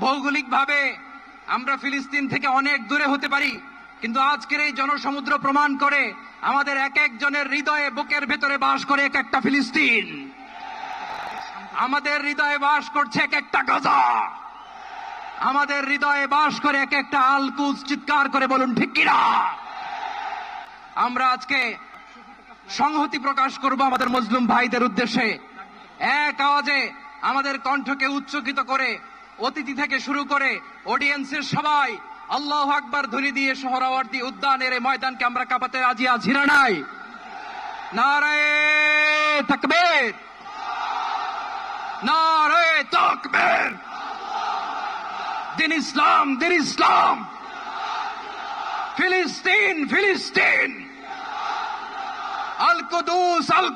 ভৌগোলিকভাবে আমরা ফিলিস্তিন থেকে অনেক দূরে হতে পারি, কিন্তু আজকের এই জনসমুদ্র প্রমাণ করে আমাদের এক একজনের হৃদয়ে বুকের ভেতরে বাস করে এক একটা ফিলিস্তিন। আমাদের হৃদয়ে বাস করছে এক একটা গাজা। আমাদের হৃদয়ে বাস করে এক একটা আলকুজ চিৎকার করে বলুন, ঠিক কিনা আমরা আজকে সংহতি প্রকাশ করব আমাদের মুসলিম ভাইদের উদ্দেশ্যে। এক আওয়াজে আমাদের কণ্ঠকে উচ্চকিত করে অতিথি থেকে শুরু করে অডিয়েন্সের সবাই আল্লাহ আকবার ধ্বনি দিয়ে সোহরাওয়ার্দী উদ্যানের এই ময়দানকে আমরা কাঁপাতে রাজি আছি না নাই? নারায়ে তাকবীর। নারায়ে তাকবীর। দিন ইসলাম দিন ইসলাম। ফিলিস্তিন ফিলিস্তিন। আল কুদুস, আল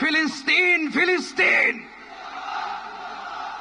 ফিলিস্তিন ফিলিস্তিন।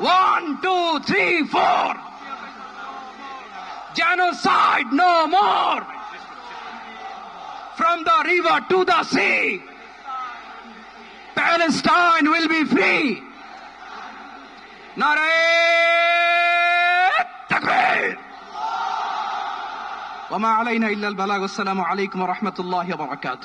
One, two, three, four. Genocide no more. From the river to the sea. Palestine will be free. وما علينا إلا البلاغ والسلام عليكم ورحمة الله وبركاته